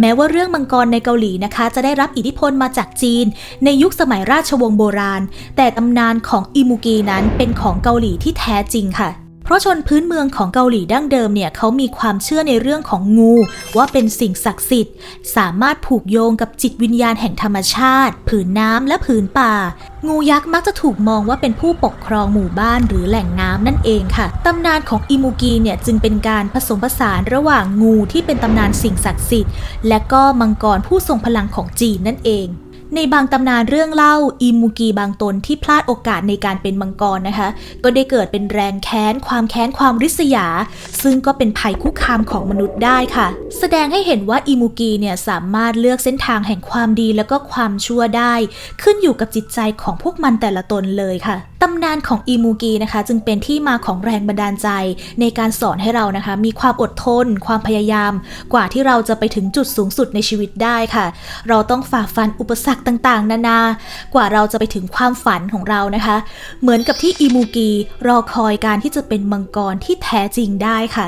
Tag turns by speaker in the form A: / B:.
A: แม้ว่าเรื่องมังกรในเกาหลีนะคะ จะได้รับอิทธิพลมาจากจีน ในยุคสมัยราชวงศ์โบราณ แต่ตำนานของอิมูกีนั้นเป็นของเกาหลีที่แท้จริงค่ะ เพราะชนพื้นเมืองของเกาหลีดั้งเดิมเนี่ยเขามีความเชื่อในเรื่องของงู ว่าเป็นสิ่งศักดิ์สิทธิ์ สามารถผูกโยงกับจิตวิญญาณแห่งธรรมชาติ ผืนน้ำและผืนป่า งูยักษ์มักจะถูกมองว่าเป็นผู้ปกครองหมู่บ้านหรือแหล่งน้ำนั่นเองค่ะตำนานของอิมูกีเนี่ยจึงเป็นการผสมผสานระหว่างงูที่เป็นตำนานสิ่งศักดิ์สิทธิ์ และก็มังกรผู้ทรงพลังของจีนนั่นเอง ในบางตำนานเรื่องเล่าอิมูกีบางตนที่พลาดโอกาสในการเป็นมังกรนะคะ ก็ได้เกิดเป็นแรงแค้น ความแค้นความริษยา ซึ่งก็เป็นภัยคุกคามของมนุษย์ได้ค่ะ แสดงให้เห็นว่าอิมูกีเนี่ยสามารถเลือกเส้นทางแห่งความดีแล้วก็ความชั่วได้ ขึ้นอยู่กับจิตใจของพวกมันแต่ละตนเลยค่ะตำนานของอิมูกีนะคะ จึงเป็นที่มาของแรงบันดาลใจ ในการสอนให้เรานะคะ มีความอดทน ความพยายาม กว่าที่เราจะไปถึงจุดสูงสุดในชีวิตได้ค่ะ เราต้องฝ่าฟันอุปสรรคต่างๆ นานากว่าเราจะไปถึงความฝันของเรานะคะ เหมือนกับที่อิมูกีรอคอยการที่จะเป็นมังกรที่แท้จริงได้ค่ะ